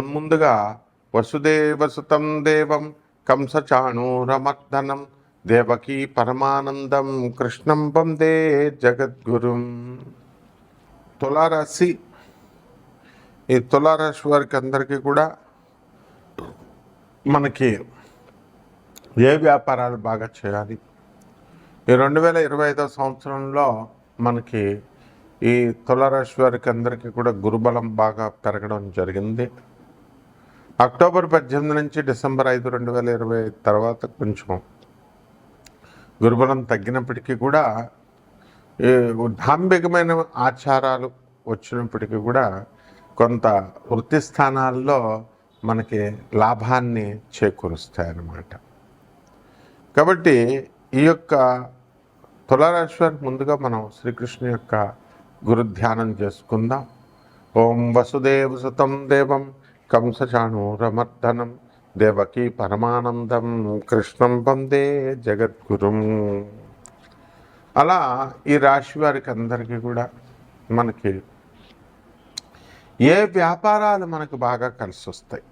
ముందుగా వసుదేవసుతం దేవం కంసచాణూరమర్దనం దేవకీ పరమానందం కృష్ణం వందే జగద్గురుం. తులారాశి. ఈ తులారాశి వారికి అందరికీ కూడా మనకి ఏ వ్యాపారాలు బాగా చేయాలి? ఈ రెండు వేల ఇరవై ఐదో సంవత్సరంలో మనకి ఈ తులారాశి వారికి అందరికీ కూడా గురుబలం బాగా పెరగడం జరిగింది. అక్టోబర్ పద్దెనిమిది నుంచి డిసెంబర్ ఐదు రెండు వేల ఇరవై తర్వాత కొంచెం గురుబలం తగ్గినప్పటికీ కూడా ఈ ఆచారాలు వచ్చినప్పటికీ కూడా కొంత వృత్తి స్థానాల్లో మనకి లాభాన్ని చేకూరుస్తాయన్నమాట. కాబట్టి ఈ యొక్క తులారాశి ముందుగా మనం శ్రీకృష్ణు యొక్క గురు ధ్యానం చేసుకుందాం. ఓం వసుదేవ సుతం దేవం కంసచాణూరమర్దనం దేవకీ పరమానందం కృష్ణం వందే జగద్గురుం. అలా ఈ రాశి వారికి అందరికీ కూడా మనకి ఏ వ్యాపారాలు మనకు బాగా కలిసి వస్తాయి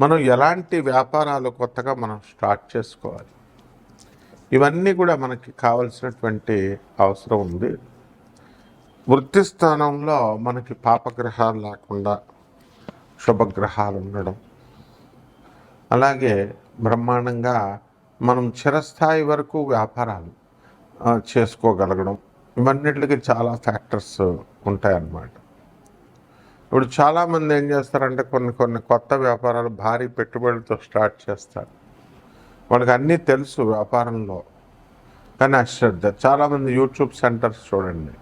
మనం ఎలాంటి వ్యాపారాలు కొత్తగా మనం స్టార్ట్ చేసుకోవాలి? ఇవన్నీ కూడా మనకి కావలసినటువంటి అవసరం ఉంది. వృత్తి స్థానంలో మనకి పాపగ్రహాలు లేకుండా శుభగ్రహాలు ఉండడం అలాగే బ్రహ్మాండంగా మనం చిరస్థాయి వరకు వ్యాపారాలు చేసుకోగలగడం ఇవన్నిటికి చాలా ఫ్యాక్టర్స్ ఉంటాయన్నమాట. ఇప్పుడు చాలామంది ఏం చేస్తారంటే కొన్ని కొన్ని కొత్త వ్యాపారాలు భారీ పెట్టుబడులతో స్టార్ట్ చేస్తారు. వాళ్ళకి అన్నీ తెలుసు వ్యాపారంలో. కానీ అశ్రద్ధ. చాలామంది యూట్యూబ్ సెంటర్స్ చూడండి.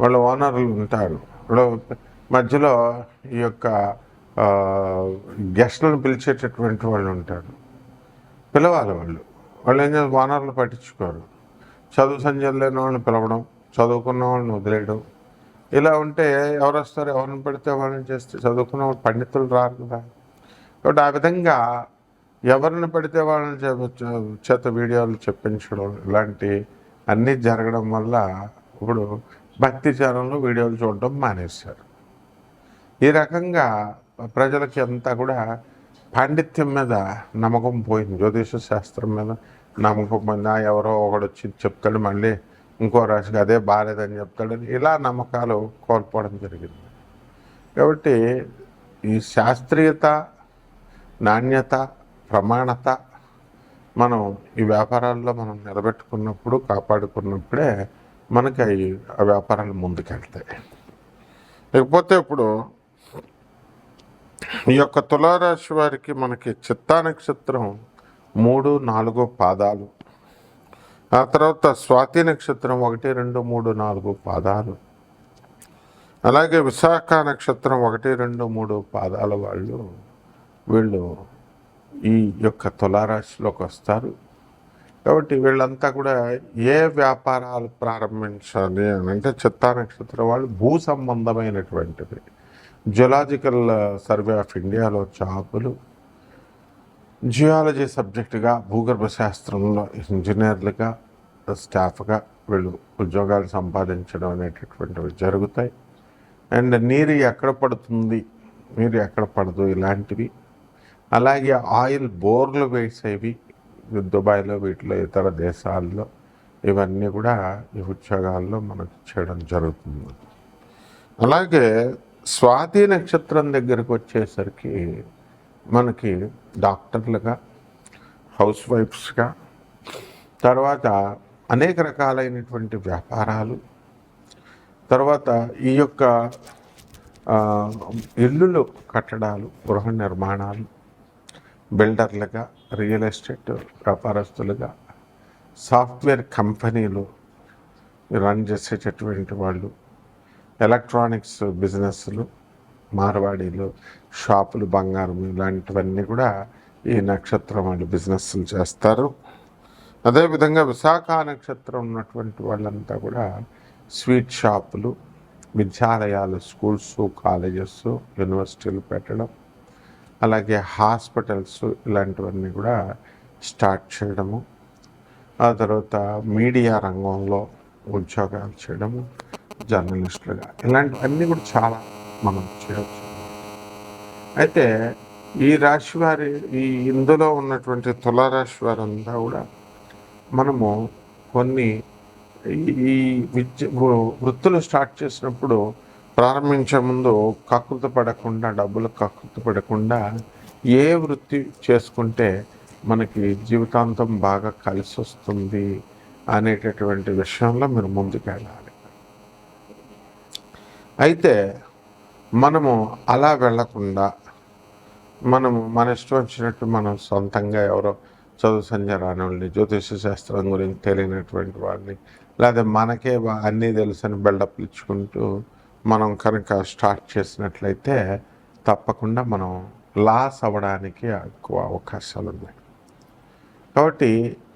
వాళ్ళ ఓనర్లు ఉంటారు. మధ్యలో ఈ యొక్క గెస్ట్లను పిలిచేటటువంటి వాళ్ళు ఉంటారు. పిలవాలి వాళ్ళు. వాళ్ళు ఏం చేస్తారు? వానర్లు పట్టించుకోరు. చదువు సంజయం లేని వాళ్ళని పిలవడం చదువుకున్న వాళ్ళని వదిలేయడం. ఇలా ఉంటే ఎవరు వస్తారు? ఎవరిని పెడితే వాళ్ళని చేస్తే చదువుకున్న వాళ్ళు పండితులు రారు కదా. కాబట్టి ఆ విధంగా ఎవరిని పెడితే వాళ్ళని చేత వీడియోలు చెప్పించడం ఇలాంటి అన్నీ జరగడం వల్ల ఇప్పుడు భక్తి ఛానల్లో వీడియోలు చూడడం మానేశారు. ఈ రకంగా ప్రజలకి అంతా కూడా పాండిత్యం మీద నమ్మకం పోయింది. జ్యోతిష శాస్త్రం మీద నమ్మకం పోయింది. ఎవరో ఒకడు వచ్చి చెప్తాడు మళ్ళీ ఇంకో రాశికి అదే బాగాలేదని చెప్తాడు ఇలా నమ్మకాలు కోల్పోవడం జరిగింది. కాబట్టి ఈ శాస్త్రీయత నాణ్యత ప్రమాణత మనం ఈ వ్యాపారాల్లో మనం నిలబెట్టుకున్నప్పుడు కాపాడుకున్నప్పుడే మనకి అవి ఆ వ్యాపారాలు ముందుకెళ్తాయి. లేకపోతే ఇప్పుడు ఈ యొక్క తులారాశి వారికి మనకి చిత్తా నక్షత్రం మూడు నాలుగు పాదాలు. ఆ తర్వాత స్వాతి నక్షత్రం ఒకటి రెండు మూడు నాలుగు పాదాలు. అలాగే విశాఖ నక్షత్రం ఒకటి రెండు మూడు పాదాల వాళ్ళు వీళ్ళు ఈ యొక్క తులారాశిలోకి వస్తారు. కాబట్టి వీళ్ళంతా కూడా ఏ వ్యాపారాలు ప్రారంభించాలి అని అంటే చిత్తా నక్షత్రం వాళ్ళు భూ సంబంధమైనటువంటివి. జులాజికల్ సర్వే ఆఫ్ ఇండియాలో జాబులు జియాలజీ సబ్జెక్టుగా భూగర్భ శాస్త్రంలో ఇంజనీర్లుగా స్టాఫ్గా వీళ్ళు ఉద్యోగాలు సంపాదించడం అనేటటువంటివి జరుగుతాయి. అండ్ నీరు ఎక్కడ పడుతుంది? నీరు ఎక్కడ పడదు? ఇలాంటివి. అలాగే ఆయిల్ బోర్లు వేసేవి దుబాయ్లో వీటిలో ఇతర దేశాల్లో. ఇవన్నీ కూడా ఈ ఉద్యోగాల్లో మనకు చేయడం జరుగుతుంది. అలాగే స్వాతి నక్షత్రం దగ్గరకు వచ్చేసరికి మనకి డాక్టర్లుగా హౌస్ వైఫ్స్గా తర్వాత అనేక రకాలైనటువంటి వ్యాపారాలు తర్వాత ఈ యొక్క ఇల్లులు కట్టడాలు గృహ నిర్మాణాలు బిల్డర్లుగా రియల్ ఎస్టేట్ వ్యాపారస్తులుగా సాఫ్ట్వేర్ కంపెనీలు రన్ చేసేటటువంటి వాళ్ళు ఎలక్ట్రానిక్స్ బిజినెస్లు మార్వాడీలు షాపులు బంగారం ఇలాంటివన్నీ కూడా ఈ నక్షత్రం వాళ్ళు బిజినెస్లు చేస్తారు. అదేవిధంగా విశాఖ నక్షత్రం ఉన్నటువంటి వాళ్ళంతా కూడా స్వీట్ షాపులు విద్యాలయాలు స్కూల్స్ కాలేజెస్ యూనివర్సిటీలు పెట్టడం అలాగే హాస్పిటల్స్ ఇలాంటివన్నీ కూడా స్టార్ట్ చేయడము ఆ తర్వాత మీడియా రంగంలో ఉద్యోగాలు చేయడము జర్నలిస్టులుగా. ఇలాంటివన్నీ కూడా చాలా మనం చేయవచ్చు. అయితే ఈ రాశి వారి ఈ ఇందులో ఉన్నటువంటి తులారాశి వారంతా కూడా మనము కొన్ని ఈ- ఈ విద్య వృత్తులు స్టార్ట్ చేసినప్పుడు ప్రారంభించే ముందు కక్కుర్తి పడకుండా డబ్బులు కకృత పడకుండా ఏ వృత్తి చేసుకుంటే మనకి జీవితాంతం బాగా కలిసి వస్తుంది అనేటటువంటి విషయంలో మీరు ముందుకెళ్ళాలి. అయితే మనము అలా వెళ్ళకుండా మనము మన ఇష్టం వచ్చినట్టు మనం సొంతంగా ఎవరో చదువు సంధ్య వాళ్ళని జ్యోతిష శాస్త్రం గురించి తెలియనటువంటి వాళ్ళని లేదా మనకే అన్నీ తెలుసని బిల్డప్ ఇచ్చుకుంటూ మనం కనుక స్టార్ట్ చేసినట్లయితే తప్పకుండా మనం లాస్ అవ్వడానికి ఎక్కువ అవకాశాలు ఉన్నాయి కాబట్టి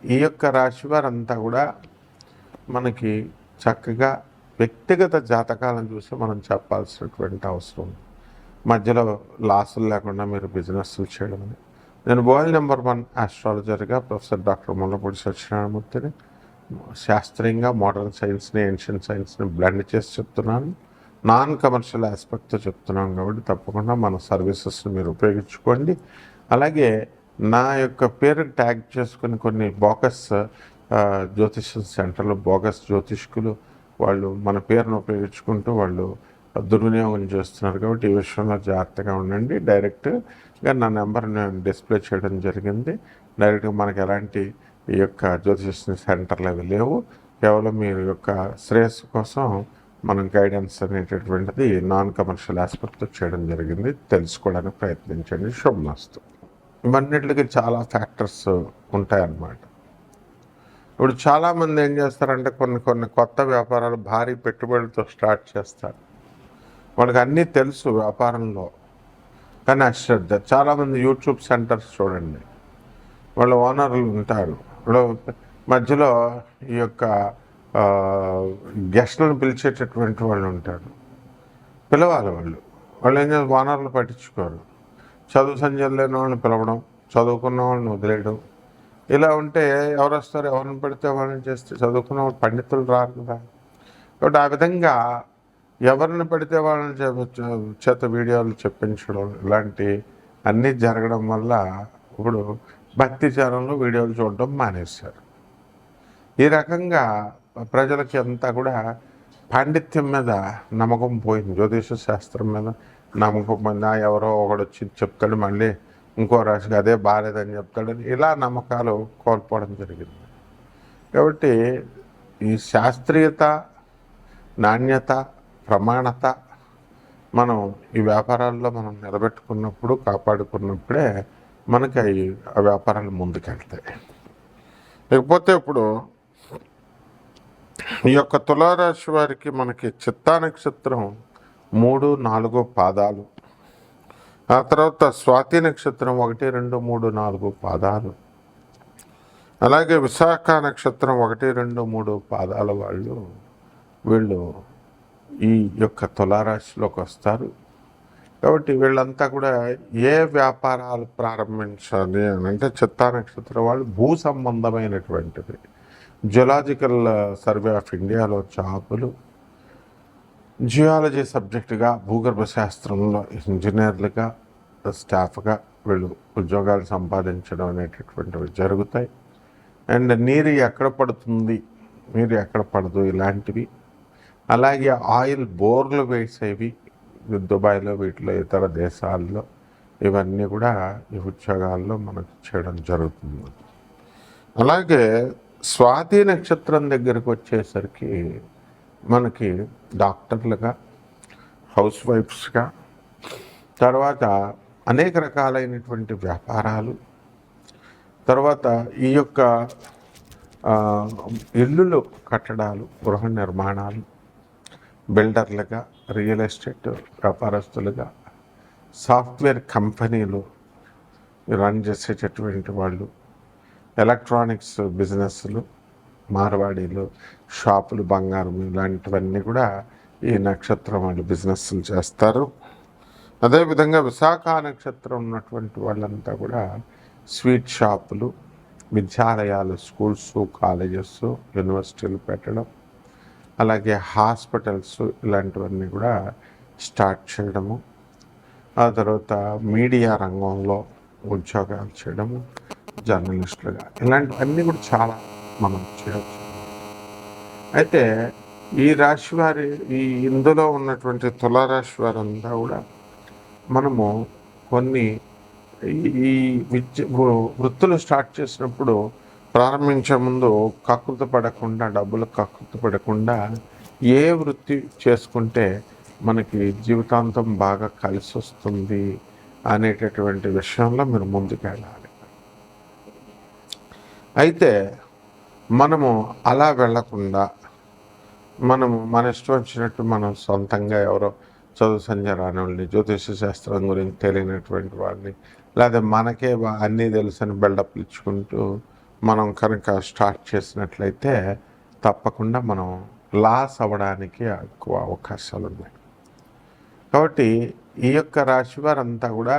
ఈ యొక్క రాశి వారంతా కూడా మనకి చక్కగా వ్యక్తిగత జాతకాలను చూసి మనం చెప్పాల్సినటువంటి అవసరం ఉంది. మధ్యలో లాసులు లేకుండా మీరు బిజినెస్లు చేయడం అని. నేను వరల్డ్ నెంబర్ వన్ ఆస్ట్రాలజర్గా ప్రొఫెసర్ డాక్టర్ ముల్లపూడి సత్యనారాయణమూర్తిని శాస్త్రీయంగా మోడర్న్ సైన్స్ని ఏన్షియన్ సైన్స్ని బ్లెండ్ చేసి చెప్తున్నాను. నాన్ కమర్షియల్ ఆస్పెక్ట్తో చెప్తున్నాను కాబట్టి తప్పకుండా మన సర్వీసెస్ని మీరు ఉపయోగించుకోండి. అలాగే నా యొక్క పేరు ట్యాగ్ చేసుకుని కొన్ని బోకస్ జ్యోతిష్యం జ్యోతిష సెంటర్లు బోగస్ జ్యోతిష్కులు వాళ్ళు మన పేరును ఉపయోగించుకుంటూ వాళ్ళు దుర్వినియోగం చేస్తున్నారు కాబట్టి ఈ విషయంలో జాగ్రత్తగా ఉండండి. డైరెక్ట్గా నా నెంబర్ నేను డిస్ప్లే చేయడం జరిగింది. డైరెక్ట్గా మనకు ఎలాంటి ఈ యొక్క జ్యోతిష సెంటర్లు అవి లేవు. కేవలం మీ యొక్క శ్రేయస్సు కోసం మనం గైడెన్స్ అనేటటువంటిది నాన్ కమర్షియల్ ఆస్పెక్ట్తో చేయడం జరిగింది. తెలుసుకోవడానికి ప్రయత్నించండి. శుభమస్తు. ఇవన్నిటికి చాలా ఫ్యాక్టర్స్ ఉంటాయన్నమాట. ఇప్పుడు చాలామంది ఏం చేస్తారంటే కొన్ని కొన్ని కొత్త వ్యాపారాలు భారీ పెట్టుబడులతో స్టార్ట్ చేస్తారు. వాళ్ళకి అన్నీ తెలుసు వ్యాపారంలో. కానీ అశ్రద్ధ. చాలామంది యూట్యూబ్ సెంటర్స్ చూడండి. వాళ్ళ ఓనర్లు ఉంటారు. ఇప్పుడు మధ్యలో ఈ యొక్క గెస్ట్లను పిలిచేటటువంటి వాళ్ళు ఉంటారు. పిలవాలి వాళ్ళు. వాళ్ళు ఏం చేస్తారు? ఓనర్లు పట్టించుకోరు. చదువు సంజయ్ లేని వాళ్ళని పిలవడం చదువుకున్న వాళ్ళని వదిలేయడం ఇలా ఉంటే ఎవరు వస్తారు? ఎవరిని పెడితే వాళ్ళని చేస్తే చదువుకున్న పండితులు రారు కదా. కాబట్టి ఆ విధంగా ఎవరిని పెడితే వాళ్ళని చేత వీడియోలు చెప్పించడం ఇలాంటి అన్నీ జరగడం వల్ల ఇప్పుడు భక్తి ఛానల్లో వీడియోలు చూడడం మానేశారు. ఈ రకంగా ప్రజలకి అంతా కూడా పాండిత్యం మీద నమ్మకం పోయింది. జ్యోతిష శాస్త్రం మీద నమ్మకం పోయింది ఎవరో ఒకడు వచ్చి చెప్తాడు మళ్ళీ ఇంకో రాశికి అదే బాగాలేదని చెప్తాడని ఇలా నమ్మకాలు కోల్పోవడం జరిగింది. కాబట్టి ఈ శాస్త్రీయత నాణ్యత ప్రమాణత మనం ఈ వ్యాపారాల్లో మనం నిలబెట్టుకున్నప్పుడు కాపాడుకున్నప్పుడే మనకి అవి ఆ వ్యాపారాలు ముందుకెళ్తాయి. లేకపోతే ఇప్పుడు ఈ యొక్క తులారాశి వారికి మనకి చిత్తా నక్షత్రం మూడు నాలుగు పాదాలు. ఆ తర్వాత స్వాతి నక్షత్రం ఒకటి రెండు మూడు నాలుగు పాదాలు. అలాగే విశాఖ నక్షత్రం ఒకటి రెండు మూడు పాదాల వాళ్ళు వీళ్ళు ఈ యొక్క తులారాశిలోకి వస్తారు. కాబట్టి వీళ్ళంతా కూడా ఏ వ్యాపారాలు ప్రారంభించాలి అని అంటే చిత్తా నక్షత్రం వాళ్ళు భూ సంబంధమైనటువంటివి. జులాజికల్ సర్వే ఆఫ్ ఇండియాలో జాబులు జియాలజీ సబ్జెక్టుగా భూగర్భ శాస్త్రంలో ఇంజనీర్లుగా స్టాఫ్గా వీళ్ళు ఉద్యోగాలు సంపాదించడం అనేటటువంటివి జరుగుతాయి. అండ్ నీరు ఎక్కడ పడుతుంది? నీరు ఎక్కడ పడదు? ఇలాంటివి. అలాగే ఆయిల్ బోర్లు వేసేవి దుబాయ్లో వీటిలో ఇతర దేశాల్లో ఇవన్నీ కూడా ఈ ఉద్యోగాల్లో మనకు చేయడం జరుగుతుంది. అలాగే స్వాతి నక్షత్రం దగ్గరకు వచ్చేసరికి మనకి డాక్టర్లుగా హౌస్ వైఫ్స్గా తర్వాత అనేక రకాలైనటువంటి వ్యాపారాలు తర్వాత ఈ యొక్క ఇల్లులు కట్టడాలు గృహ నిర్మాణాలు బిల్డర్లుగా రియల్ ఎస్టేట్ వ్యాపారస్తులుగా సాఫ్ట్వేర్ కంపెనీలు రన్ చేసేటటువంటి వాళ్ళు ఎలక్ట్రానిక్స్ బిజినెస్లు మార్వాడీలు షాపులు బంగారం ఇలాంటివన్నీ కూడా ఈ నక్షత్రం వాళ్ళు బిజినెస్లు చేస్తారు. అదేవిధంగా విశాఖ నక్షత్రం ఉన్నటువంటి వాళ్ళంతా కూడా స్వీట్ షాపులు విద్యాలయాలు స్కూల్స్ కాలేజెస్ యూనివర్సిటీలు పెట్టడం అలాగే హాస్పిటల్స్ ఇలాంటివన్నీ కూడా స్టార్ట్ చేయడము ఆ తర్వాత మీడియా రంగంలో ఉద్యోగాలు చేయడము జర్నలిస్టులుగా ఇలాంటివన్నీ కూడా చాలా మనం చేయవచ్చు అయితే ఈ రాశి వారి ఈ ఇందులో ఉన్నటువంటి తులారాశి వారంతా కూడా మనము కొన్ని ఈ- ఈ విద్య వృత్తులు స్టార్ట్ చేసినప్పుడు ప్రారంభించే ముందు కకృత పడకుండా డబ్బులు కకృత పడకుండా ఏ వృత్తి చేసుకుంటే మనకి జీవితాంతం బాగా కలిసి వస్తుంది అనేటటువంటి విషయంలో మీరు ముందుకు వెళ్ళాలి అయితే మనము అలా వెళ్ళకుండా మనము మన ఇష్టం వచ్చినట్టు మనం సొంతంగా ఎవరో చదువు సంధ్య వాళ్ళని జ్యోతిష శాస్త్రం గురించి తెలియనటువంటి వాళ్ళని లేదా మనకే అన్నీ తెలుసని బిల్డప్లు ఇచ్చుకుంటూ మనం కనుక స్టార్ట్ చేసినట్లయితే తప్పకుండా మనం లాస్ అవ్వడానికి ఎక్కువ అవకాశాలు ఉన్నాయి కాబట్టి ఈ యొక్క రాశి వారంతా కూడా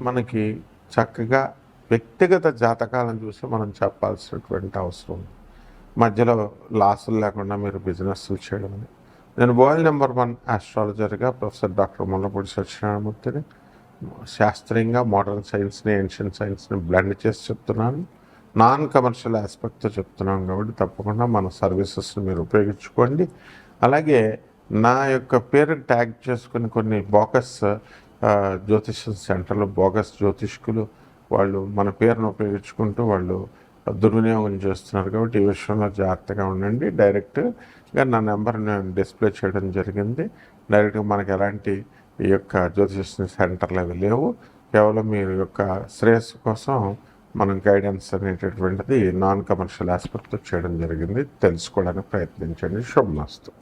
మనకి చక్కగా వ్యక్తిగత జాతకాలను చూసి మనం చెప్పాల్సినటువంటి అవసరం ఉంది. మధ్యలో లాసులు లేకుండా మీరు బిజినెస్లు చేయడం నేను బాయిల్ నెంబర్ వన్ ఆస్ట్రాలజర్గా ప్రొఫెసర్ డాక్టర్ ముల్లపూడి సత్యనారాయణమూర్తిని శాస్త్రీయంగా మోడర్న్ సైన్స్ని ఏన్షియన్ సైన్స్ని బ్లెండ్ చేసి చెప్తున్నాను. నాన్ కమర్షియల్ ఆస్పెక్ట్తో చెప్తున్నాం కాబట్టి తప్పకుండా మన సర్వీసెస్ని మీరు ఉపయోగించుకోండి. అలాగే నా యొక్క పేరు ట్యాగ్ చేసుకుని కొన్ని బోకస్ జ్యోతిష్యం జ్యోతిష సెంటర్లు బోగస్ జ్యోతిష్కులు వాళ్ళు మన పేరును ఉపయోగించుకుంటూ వాళ్ళు దుర్వినియోగం చేస్తున్నారు కాబట్టి ఈ విషయంలో జాగ్రత్తగా ఉండండి. డైరెక్ట్గా నా నెంబర్ నేను డిస్ప్లే చేయడం జరిగింది. డైరెక్ట్గా మనకు ఎలాంటి ఈ యొక్క జ్యోతిష సెంటర్లు అవి లేవు. కేవలం మీ యొక్క శ్రేయస్సు కోసం మనం గైడెన్స్ అనేటటువంటిది నాన్ కమర్షియల్ ఆస్పెక్ట్తో చేయడం జరిగింది. తెలుసుకోవడానికి ప్రయత్నించండి. శుభమస్తు